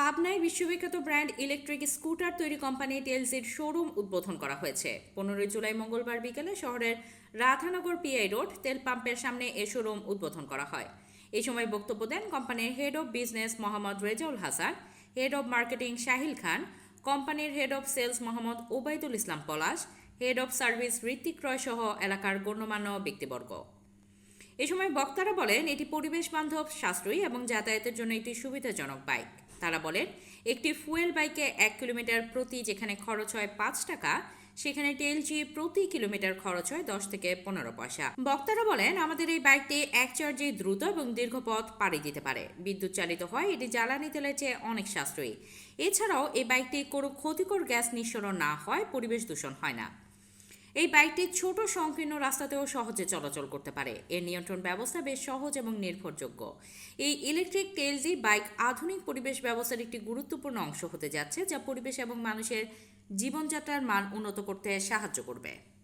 পাবনায় বিশ্ববিখ্যাত brand electric scooter তৈরি কোম্পানি টেলসির শোরুম উদ্বোধন করা হয়েছে। পনেরোই জুলাই মঙ্গলবার বিকেলে শহরের রাধানগর পিআই রোড তেল পাম্পের সামনে এ শোরুম উদ্বোধন করা হয়। এই সময় বক্তব্য দেন কোম্পানির head of business Mohammad Rezaul Hasan, head of marketing Shahil Khan, কোম্পানির head of sales Mohammad Obaidul Islam Palash, head of service Ritwik Roy সহ এলাকার গণ্যমান্য ব্যক্তিবর্গ। এ সময় বক্তারা বলেন, এটি পরিবেশ বান্ধব, সাশ্রয়ী এবং যাতায়াতের জন্য একটি সুবিধাজনক বাইক। তারা বলেন, একটি ফুয়েল বাইকে এক কিলোমিটার প্রতি যেখানে খরচ হয় পাঁচ টাকা, সেখানে টেলজি প্রতি কিলোমিটার খরচ হয় দশ থেকে পনেরো পয়সা। বক্তারা বলেন, আমাদের এই বাইকটি এক চার্জে দ্রুত এবং দীর্ঘ পথ পাড়ি দিতে পারে। বিদ্যুৎ চালিত হয়, এটি জ্বালানি তেলের চেয়ে অনেক সাশ্রয়ী। এছাড়াও, এই বাইকটি কোনো ক্ষতিকর গ্যাস নিঃসরণ না হয়, পরিবেশ দূষণ হয় না। এই বাইকটি ছোট, সংকীর্ণ রাস্তাতেও সহজে চলাচল করতে পারে। এর নিয়ন্ত্রণ ব্যবস্থা বেশ সহজ এবং নির্ভরযোগ্য। এই ইলেকট্রিক টেলজি বাইক আধুনিক পরিবেশ ব্যবস্থার একটি গুরুত্বপূর্ণ অংশ হতে যাচ্ছে, যা পরিবেশ এবং মানুষের জীবনযাত্রার মান উন্নত করতে সাহায্য করবে।